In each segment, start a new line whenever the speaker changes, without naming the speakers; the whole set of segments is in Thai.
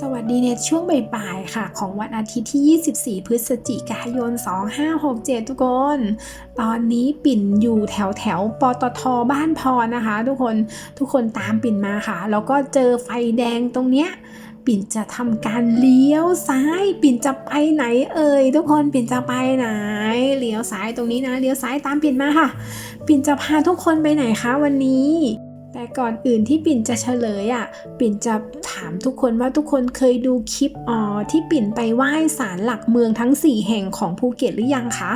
สวัสดีในช่วงบ่ายๆค่ะ ของวันอาทิตย์ที่ 24 พฤศจิกายน 2567 ทุกคน ตอนนี้ปิ่นอยู่แถวแถวปตทบ้านพรนะคะ ทุกคนทุกคนตามปิ่นมาค่ะ แล้วก็เจอไฟแดงตรงเนี้ยปิ่นจะทำการเลี้ยวซ้าย ปิ่นจะไปไหนเอ่ยทุกคนปิ่นจะไปไหนเลี้ยวซ้ายตรงนี้นะเลี้ยวซ้ายตามปิ่นมาค่ะ ปิ่นจะพาทุกคนไปไหนคะวันนี้ แต่ก่อนอื่นที่ปิ่นจะเฉลยอะ ปิ่นจะถามทุกคนว่าทุกคนเคยดูคลิปอ๋อที่ปิ่นไปไหว้ศาลหลักเมืองทั้ง 4 แห่งของภูเก็ตหรือยังคะ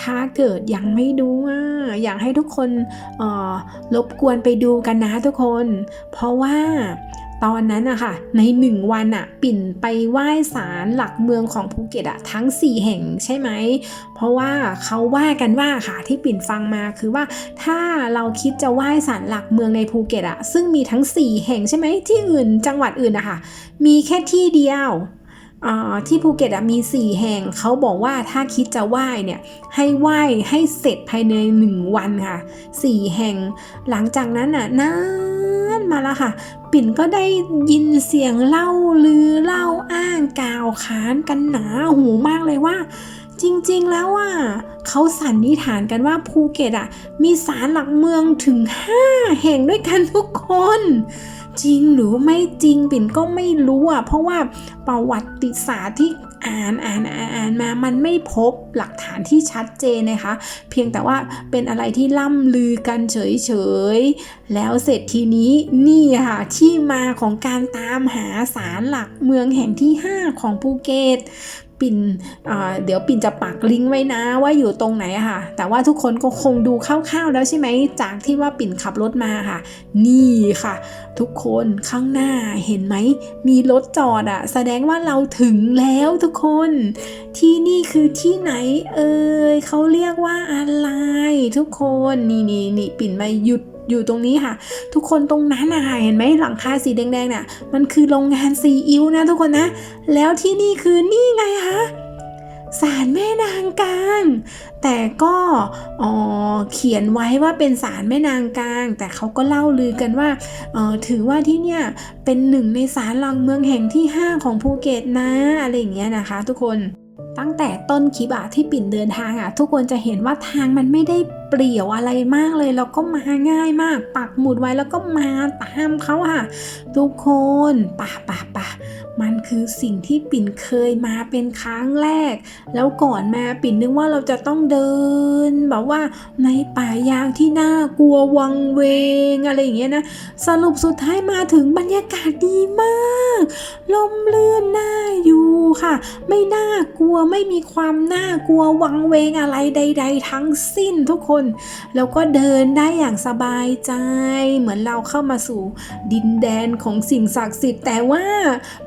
ถ้าเกิดยังไม่ดูอะอยากให้ทุกคนอ๋อรบกวนไปดูกันนะทุกคน เพราะว่า ตอนนั้นอะค่ะในหนึ่งวันอะปิ่นไปไหว้ศาลหลักเมืองของภูเก็ตอะทั้ง 4 แห่งใช่ไหม เพราะว่าเขาว่ากันว่าค่ะที่ปิ่นฟังมาคือว่าถ้าเราคิดจะไหว้ศาลหลักเมืองในภูเก็ตอะซึ่งมีทั้ง 4 แห่งใช่ไหมที่อื่นจังหวัดอื่นอะค่ะมีแค่ที่เดียวอ่าที่ภูเก็ตอะมี 4 แห่งเขาบอกว่าถ้าคิดจะไหว้เนี่ยให้ไหว้ให้เสร็จภายใน 1 วันค่ะ 4 แห่ง หลังจากนั้นอะนาน มาแล้วค่ะ ปิ่นก็ได้ยินเสียงเล่าลือเล่าอ้างกล่าวขานกันหนาหูมากเลยว่า จริงๆแล้วอะเขาสันนิษฐานกันว่าภูเก็ตอะ มีศาลหลักเมืองถึง 5 แห่งด้วยกันทุกคน จริงหรือไม่จริงปิ่นก็ไม่รู้อะเพราะว่าประวัติศาสตร์ที่ อ่านอ่านอ่านานมา มันไม่พบหลักฐานที่ชัดเจนนะคะ เพียงแต่ว่าเป็นอะไรที่ล่ำลือกันเฉยๆ แล้วเสร็จทีนี้นี่ค่ะที่มาของการตามหาสารหลักเมืองแห่งที่ 5 ของภูเก็ต ปิ่นอ่าเดี๋ยวปิ่นจะปักลิงก์ไว้นะว่าอยู่ตรงไหนค่ะ แต่ว่าทุกคนก็คงดูคร่าวๆแล้วใช่ไหมจากที่ว่าปิ่นขับรถมาค่ะ นี่ค่ะ ทุกคนข้างหน้าเห็นไหมมีรถจอดอะแสดงว่าเราถึงแล้วทุกคน ที่นี่คือที่ไหนเอ่ยเขาเรียกว่าอะไร ทุกคนนี่นี่นี่ปิ่นมาหยุด อยู่ตรงนี้ค่ะ ทุกคนตรงนั้นอะคะเห็นไหมหลังคาสีแดงๆน่ะ มันคือโรงงานซีอิ๊วนะทุกคนนะ แล้วที่นี่คือนี่ไงคะศาลแม่นางกลาง แต่ก็อ๋อเขียนไว้ว่าเป็นศาลแม่นางกลาง แต่เขาก็เล่าลือกันว่าเออถือว่าที่เนี่ยเป็นหนึ่งในศาลหลักเมืองแห่งที่ 5 ของภูเก็ตนะอะไรอย่างเงี้ยนะคะ ทุกคนตั้งแต่ต้นคลิปอะที่ปิ่นเดินทางอะทุกคนจะเห็นว่าทางมันไม่ได้ เปลี่ยวอะไรมากเลย แล้วก็มาง่ายมาก ปักหมุดไว้แล้วก็มาตามเขาค่ะ ทุกคนป่ะป่ะป่ะมันคือสิ่งที่ปิ่นเคยมาเป็นครั้งแรก แล้วก่อนมาปิ่นนึกว่าเราจะต้องเดินแบบว่าในป่ายางที่น่ากลัววังเวงอะไรอย่างเงี้ยนะ สรุปสุดท้ายมาถึงบรรยากาศดีมาก ลมลื่นน่าอยู่ค่ะ ไม่น่ากลัวไม่มีความน่ากลัววังเวงอะไรใด ๆ ทั้งสิ้นทุกคนแล้วก็เดินได้อย่างสบายใจ เหมือนเราเข้ามาสู่ดินแดนของสิ่งศักดิ์สิทธิ์แต่ว่า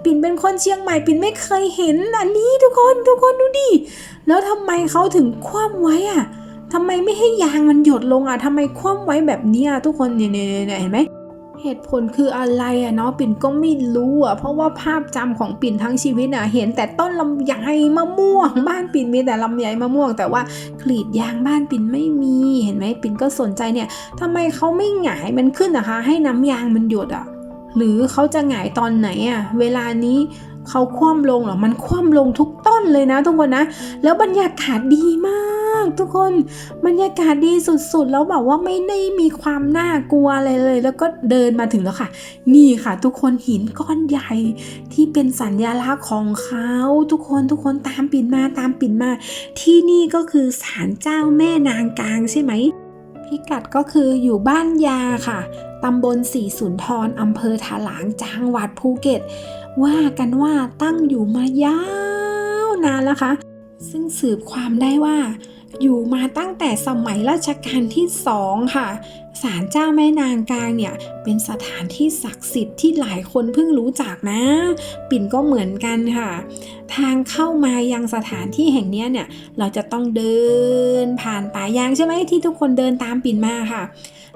ปิ่นเป็นคนเชียงใหม่ปิ่นไม่เคยเห็นอันนี้ทุกคนทุกคนดูดิแล้วทำไมเขาถึงคว่ำไว้อะทำไมไม่ให้ยางมันหยดลงอะทำไมคว่ำไว้แบบนี้ทุกคนเนี่ยเห็นไหม เหตุผลคืออะไรอะเนาะปิ่นก็ไม่รู้อะเพราะว่าภาพจำของปิ่นทั้งชีวิตอะเห็นแต่ต้นลำไยมะม่วง บ้านปิ่นมีแต่ลำไยมะม่วง แต่ว่ากรีดยางบ้านปิ่นไม่มีเห็นไหมปิ่นก็สนใจเนี่ยทำไมเขาไม่หงายมันขึ้นนะคะ ให้น้ำยางมันหยดอะหรือเขาจะหงายตอนไหนอะเวลานี้เขาคว่ำลงหรอมันคว่ำลงทุกต้นเลยนะทุกคนนะ แล้วบรรยากาศดีมาก ทุกคนบรรยากาศดีสุดๆ แล้วแบบว่าไม่ได้มีความน่ากลัวอะไรเลย แล้วก็เดินมาถึงแล้วค่ะ นี่ค่ะ ทุกคนหินก้อนใหญ่ที่เป็นสัญลักษณ์ของเขาทุกคนทุกคนตามปิ่นมาตามปิ่นมา ที่นี่ก็คือศาลเจ้าแม่นางกลางใช่ไหมพิกัดก็คืออยู่บ้านยาค่ะตำบลสีสุนทรอำเภอถลางจังหวัดภูเก็ต ว่ากันว่าตั้งอยู่มายาวนานแล้วค่ะ ซึ่งสืบความได้ว่า อยู่มาตั้งแต่สมัยรัชกาลที่สองค่ะศาลเจ้าแม่นางกลางเนี่ยเป็นสถานที่ศักดิ์สิทธิ์ที่หลายคนเพิ่งรู้จักนะ ปิ่นก็เหมือนกันค่ะ ทางเข้ามายังสถานที่แห่งนี้เนี่ยเราจะต้องเดินผ่านป่ายางใช่ไหมที่ทุกคนเดินตามปิ่นมาค่ะ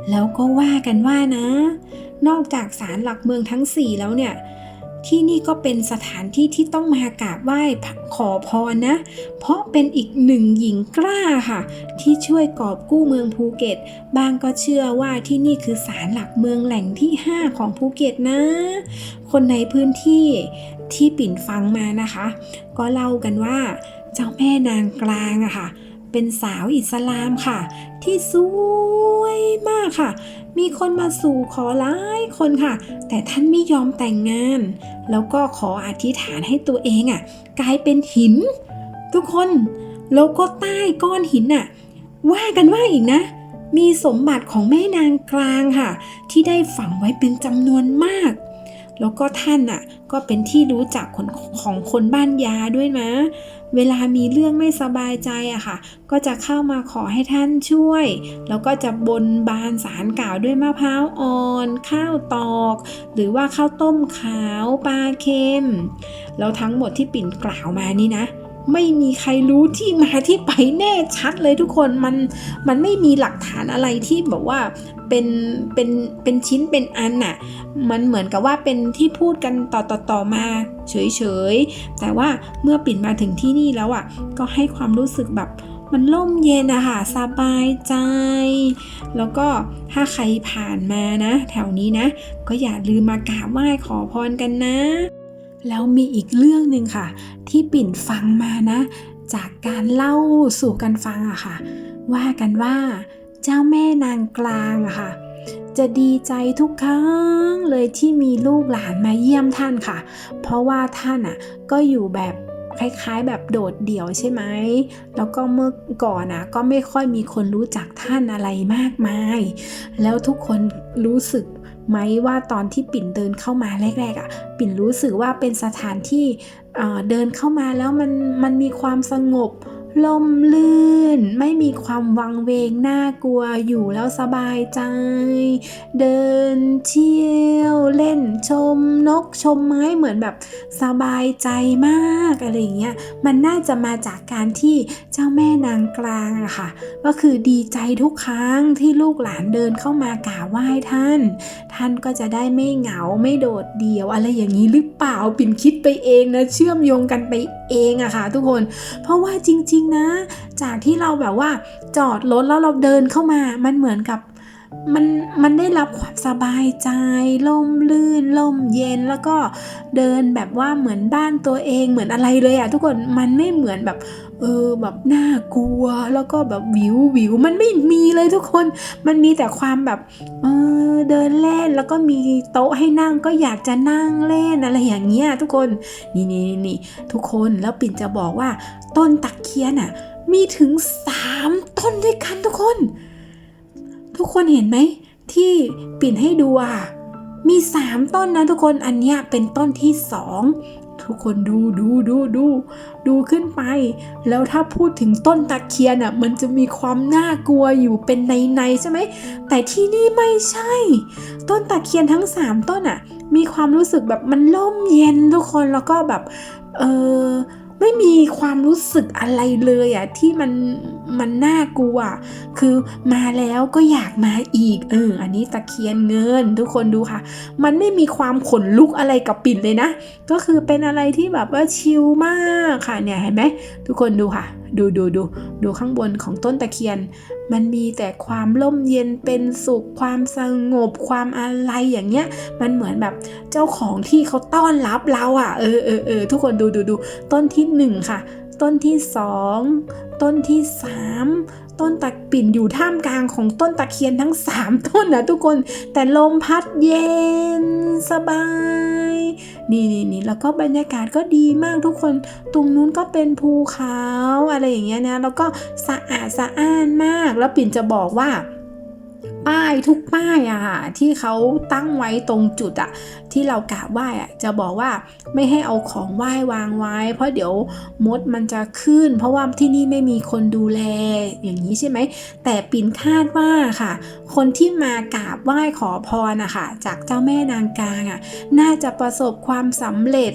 แล้วก็ว่ากันว่านะ นอกจากศาลหลักเมืองทั้ง 4 แล้วเนี่ย ที่นี่ก็เป็นสถานที่ที่ต้องมากราบไหว้ขอพรนะ เพราะเป็นอีกหนึ่งหญิงกล้าค่ะ ที่ช่วยกอบกู้เมืองภูเก็ต บางก็เชื่อว่าที่นี่คือศาลหลักเมืองแหล่งที่ 5 ของภูเก็ตนะ คนในพื้นที่ที่ปิ่นฟังมานะคะ ก็เล่ากันว่าเจ้าแม่นางกลางอะค่ะ เป็นสาวอิสลามค่ะ ที่สวยมากค่ะ มีคนมาสู่ขอหลายคนค่ะ แต่ท่านไม่ยอมแต่งงาน แล้วก็ขออธิษฐานให้ตัวเองอะกลายเป็นหิน ทุกคนแล้วก็ใต้ก้อนหินน่ะ ว่ากันว่าอีกนะมีสมบัติของแม่นางกลางค่ะ ที่ได้ฝังไว้เป็นจำนวนมาก แล้วก็ท่านน่ะก็เป็นที่รู้จักคนของคนบ้านยาด้วยนะ เวลามีเรื่องไม่สบายใจอะค่ะ ก็จะเข้ามาขอให้ท่านช่วย แล้วก็จะบนบานสารกล่าวด้วยมะพร้าวอ่อน ข้าวตอก หรือว่าข้าวต้มขาวปลาเค็ม แล้วทั้งหมดที่ปิ่นกล่าวมานี่นะ ไม่มีใครรู้ที่มาที่ไปแน่ชัดเลยทุกคนมันมันไม่มีหลักฐานอะไรที่แบบว่าเป็นเป็นเป็นชิ้นเป็นอันน่ะมันเหมือนกับว่าเป็นที่พูดกันต่อต่อต่อมาเฉยๆ แต่ว่าเมื่อปิ่นมาถึงที่นี่แล้วอะก็ให้ความรู้สึกแบบมันล่มเย็นอะค่ะสบายใจ แล้วก็ถ้าใครผ่านมานะ แถวนี้นะ ก็อย่าลืมมากราบไหว้ขอพรกันนะ แล้วมีอีกเรื่องหนึ่งค่ะ ที่ปิ่นฟังมานะ จากการเล่าสู่กันฟังอะค่ะ ว่ากันว่าเจ้าแม่นางกลางอะค่ะ จะดีใจทุกครั้งเลยที่มีลูกหลานมาเยี่ยมท่านค่ะ เพราะว่าท่านอะก็อยู่แบบคล้ายๆ แบบโดดเดี่ยวใช่ไหม แล้วก็เมื่อก่อนนะก็ไม่ค่อยมีคนรู้จักท่านอะไรมากมาย แล้วทุกคนรู้สึก ไหมว่าตอนที่ปิ่นเดินเข้ามาแรกๆอะ่ะ ปิ่นรู้สึกว่าเป็นสถานที่เอ่อเดินเข้ามาแล้วมันมันมีความสงบ ลมลื่น ไม่มีความวังเวงน่ากลัวอยู่แล้วสบายใจ เดินเที่ยวเล่นชมนกชมไม้เหมือนแบบสบายใจมากอะไรอย่างเงี้ยมันน่าจะมาจากการที่เจ้าแม่นางกลางอะค่ะ ก็คือดีใจทุกครั้งที่ลูกหลานเดินเข้ามากราบไหว้ท่าน ท่านก็จะได้ไม่เหงาไม่โดดเดี่ยวอะไรอย่างนี้หรือเปล่าปิ่นคิดไปเองนะเชื่อมโยงกันไป เองอะค่ะทุกคน เพราะว่าจริง ๆ นะ จากที่เราแบบว่าจอดรถแล้วเราเดินเข้ามา มันเหมือนกับมันมันได้รับความสบายใจล่มลื่นล่มเย็นแล้วก็เดินแบบว่าเหมือนบ้านตัวเองเหมือนอะไรเลยอะทุกคนมันไม่เหมือนแบบ เออแบบน่ากลัวแล้วก็แบบวิววิวมันไม่มีเลยทุกคน มันมีแต่ความแบบเออเดินเล่นแล้วก็มีโต๊ะให้นั่งก็อยากจะนั่งเล่นอะไรอย่างเงี้ยทุกคนนี่นี่นี่ทุกคนแล้วปิ่นจะบอกว่า ต้นตะเคียนอะ มีถึงสามต้นด้วยกันทุกคน ทุกคนเห็นไหมที่ปิ่นให้ดูอะมีสามต้นนะทุกคนอันเนี้ยเป็นต้นที่สอง ทุกคนดูดูดูดูดูขึ้นไป แล้วถ้าพูดถึงต้นตะเคียนอะมันจะมีความน่ากลัวอยู่เป็นในในๆใช่ไหมแต่ที่นี่ไม่ใช่ ต้นตะเคียนทั้งสามต้นอะมีความรู้สึกแบบมันล่มเย็นทุกคนแล้วก็แบบเออ ไม่มีความรู้สึกอะไรเลยอะที่มันมันน่ากลัวคือมาแล้วก็อยากมาอีก เออ อันนี้ตะเคียนเงินทุกคนดูค่ะ มันไม่มีความขนลุกอะไรกับปิ่นเลยนะ ก็คือเป็นอะไรที่แบบว่าชิลมากค่ะเนี่ยเห็นไหมทุกคนดูค่ะดูดูดูดูข้างบนของต้นตะเคียน มันมีแต่ความล่มเย็นเป็นสุข ความสงบความอะไรอย่างเงี้ย มันเหมือนแบบเจ้าของที่เขาต้อนรับเราอะ เออเออเออทุกคนดูดูดูต้นที่หนึ่งค่ะ ต้นที่สองต้นที่สาม ต้นตะปิ่นอยู่ท่ามกลางของต้นตะเคียนทั้งสามต้นนะทุกคน แต่ลมพัดเย็นสบาย นี่นี่นี่แล้วก็บรรยากาศก็ดีมากทุกคน ตรงนู้นก็เป็นภูเขาอะไรอย่างเงี้ยนะ แล้วก็สะอาดสะอ้านมาก แล้วปิ่นจะบอกว่า ป้ายทุกป้ายอะค่ะที่เขาตั้งไว้ตรงจุดอะที่เรากราบไหว้อะจะบอกว่าไม่ให้เอาของไหว้วางไว้ เพราะเดี๋ยวมดมันจะขึ้น เพราะว่าที่นี่ไม่มีคนดูแลอย่างนี้ใช่ไหมแต่ปิ่นคาดว่าค่ะ คนที่มากราบไหว้ขอพรนะคะจากเจ้าแม่นางกลางอะน่าจะประสบความสำเร็จ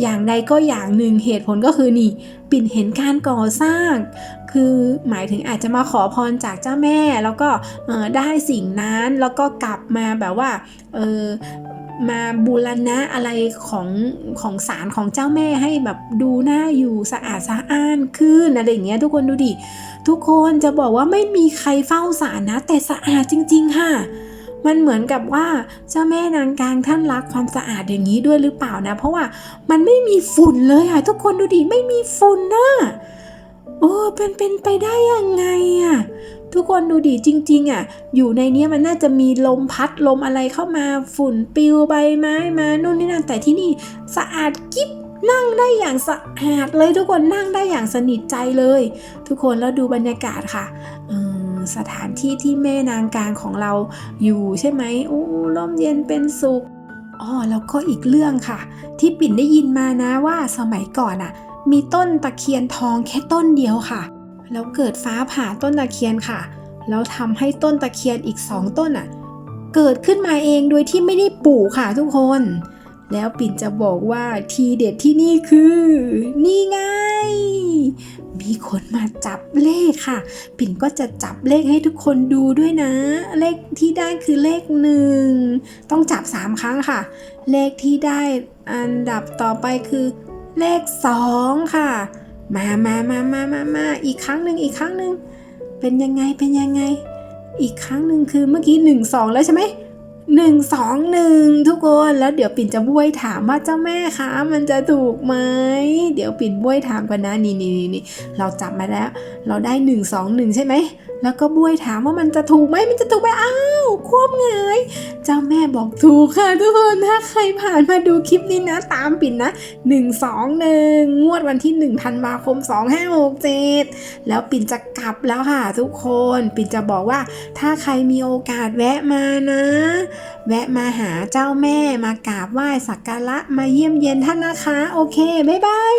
อย่างใดก็อย่างหนึ่งเหตุผลก็คือนี่ ปิ่นเห็นการก่อสร้าง คือหมายถึงอาจจะมาขอพรจากเจ้าแม่ แล้วก็ได้สิ่งนั้นแล้วก็กลับมาแบบว่ามาบูรณะอะไรของของศาลของเจ้าแม่ให้แบบดูน่าอยู่สะอาดสะอ้านขึ้นอะไรอย่างเงี้ยทุกคนดูดิทุกคนจะบอกว่าไม่มีใครเฝ้าศาลนะ แต่สะอาดจริง ๆ ค่ะ มันเหมือนกับว่าเจ้าแม่นางกลางท่านรักความสะอาดอย่างนี้ด้วยหรือเปล่านะ เพราะว่ามันไม่มีฝุ่นเลยอะทุกคนดูดิไม่มีฝุ่นนะโอ้เป็นเป็นไปได้ยังไงอะทุกคนดูดิจริง ๆอะอยู่ในเนี้ยมันน่าจะมีลมพัดลมอะไรเข้ามาฝุ่นปิวใบไม้มานู่นนี่นั่นแต่ที่นี่สะอาดกิ๊บนั่งได้อย่างสะอาดเลยทุกคนนั่งได้อย่างสนิทใจเลย ทุกคนแล้วดูบรรยากาศค่ะเออ สถานที่ที่แม่นางกลางของเราอยู่ใช่ไหมโอ้ร่มเย็นเป็นสุขอ๋อแล้วก็อีกเรื่องค่ะ ที่ปิ่นได้ยินมานะว่าสมัยก่อนอะ มีต้นตะเคียนทองแค่ต้นเดียวค่ะ แล้วเกิดฟ้าผ่าต้นตะเคียนค่ะ แล้วทำให้ต้นตะเคียนอีกสองต้นอะ เกิดขึ้นมาเองโดยที่ไม่ได้ปลูกค่ะทุกคน แล้วปิ่นจะบอกว่าทีเด็ดที่นี่คือ นี่ไง มีคนมาจับเลขค่ะ ปิ่นก็จะจับเลขให้ทุกคนดูด้วยนะ เลขที่ได้คือเลขหนึ่งต้องจับสามครั้งค่ะ เลขที่ได้อันดับต่อไปคือเลขสองค่ะ มามามามามามาอีกครั้งหนึ่งอีกครั้งหนึ่งเป็นยังไงเป็นยังไง อีกครั้งหนึ่งคือเมื่อกี้หนึ่งสองแล้วใช่ไหม หนึ่งสองหนึ่งทุกคนแล้วเดี๋ยวปิ่นจะบ้วยถามว่าเจ้าแม่คะมันจะถูกไหมเดี๋ยวปิ่นบ้วยถามกันนะนี่นี่นี่นี่เราจับมาแล้ว เราได้หนึ่งสองหนึ่งใช่ไหม แล้วก็บ้ยถามว่ามันจะถูกไหมมันจะถูกไหมอ้าวควบไงายเจ้าแม่บอกถูกค่ะทุกคนถ้าใครผ่านมาดูคลิปนี้นะ ตามปิ่นนะหนึ่งสองหนึ่งงวดวันที่หนึ่งธันวาคมสองห้าหกเจ็ดแล้วปิ่นจะกลับแล้วค่ะทุกคน ปิ่นจะบอกว่าถ้าใครมีโอกาสแวะมานะ แวะมาหาเจ้าแม่มากราบไหว้สักการะมาเยี่ยมเยียนท่านนะคะ โอเค บ๊ายบาย